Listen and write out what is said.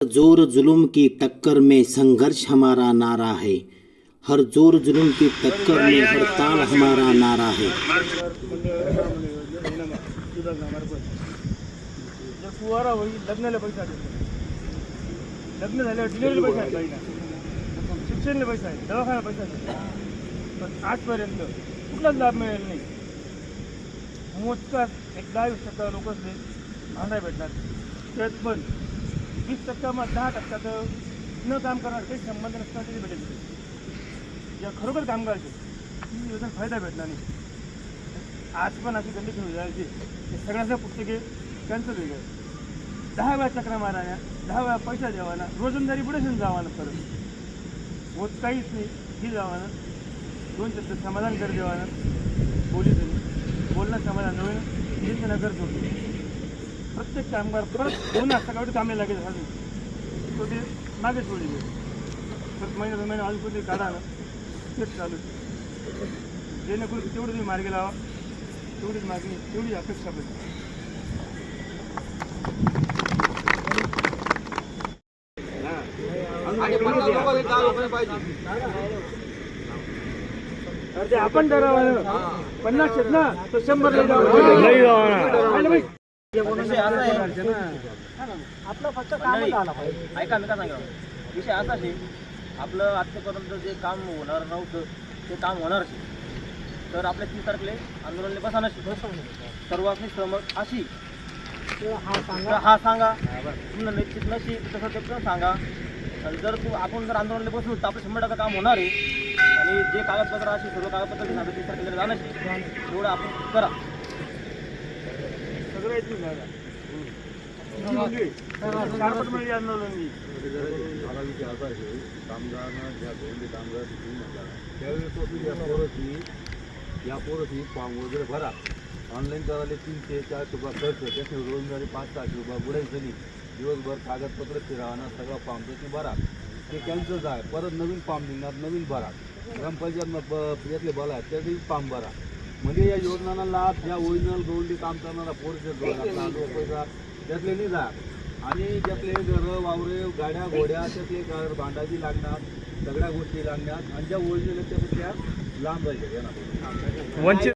ज़ोर जुल्म की टक्कर में संघर्ष हमारा नारा है। हर ज़ोर जुल्म की टक्कर में हड़ताल हमारा नारा है। नाही। मोजकाच एक दहा वीस टक्का लोक असले भेटणार त्यात वीस टक्का मग दहा टक्क्याचं न काम करणार काही संबंध नसताना तरी भेटेल. ज्या खरोखर काम करायचे ती योजना फायदा भेटणार नाही. आज पण अशी कंडिशन होती जायची सगळ्यांच्या पुस्तके कॅन्सल होईल दहा वेळा चक्रा मारायला दहा वेळा पैसा द्यावाना रोजंदारी पुढे जावाना परत. होत काहीच नाही ही जावाना दोन शब्द समाधान कर देवाना पोलिसांनी बोलणं समाधान होईल जिंक नगर सोडतो प्रत्येक कामगार परत दोन सकाळी कामे लागेल अजून तो ते मागे सोडली परत महिना दोन महिना अजून कोणतरी काढा ना तेच चालू. जेणेकरून तेवढं तुम्ही मार्गी लावा. तेवढीच मागणी तेवढीच अपेक्षा पाहिजे. आपण ठरवायला पन्नास आहेत ना तो शंभर आपला फक्त कामच आला पाहिजे. ऐका मी काय सांगा विषय असा आहे. आपलं आजपर्यंत जे काम होणार नव्हतं ते काम होणार तर आपल्या तीस तारखेला आंदोलनले बसायला सर्वांनी सहमत अशी. तर हा सांगा. तुमचं निश्चित नशीब तसं ते पण सांगा. आणि जर तू आपण जर आंदोलनला बसलो तर आपलं शंभर टक्का काम होणार आहे. आणि जे कागदपत्र अशी सर्व कागदपत्र तीस तारखेला जाणार तेवढं आपण करा सगळं येत नाही दादा. चारपट म्हणजे आंदोलन ही. मला विषय असा आहे कामगारांना ज्या दोन कामगार त्यावेळेस तुम्ही या पोरसनी या पोरसनी फॉर्म वगैरे भरा ऑनलाईन करायला तीनशे चारशे रुपये खर्च त्याचे रोजंदारी पाच सहाशे रुपये बुडायची झाली दिवसभर कागदपत्र फिरावणार सगळा फॉर्म त्याची भरा ते कॅन्सल आहे परत नवीन फॉर्म निघणार नवीन भरा ग्रामपंचायत यातले बला आहेत त्याचे फॉर्म भरा म्हणजे या योजनांना लाभ ज्या ओरिजिनल गवंडी काम करणारा फोर्स पैसा त्यातले नाही जात आणि त्यातले घरं वावरे गाड्या घोड्या त्यातले घर भांडाची लागणार सगळ्या गोष्टी लागणार. आणि ज्या ओरिजिनल त्या लांब जायच्या वंचित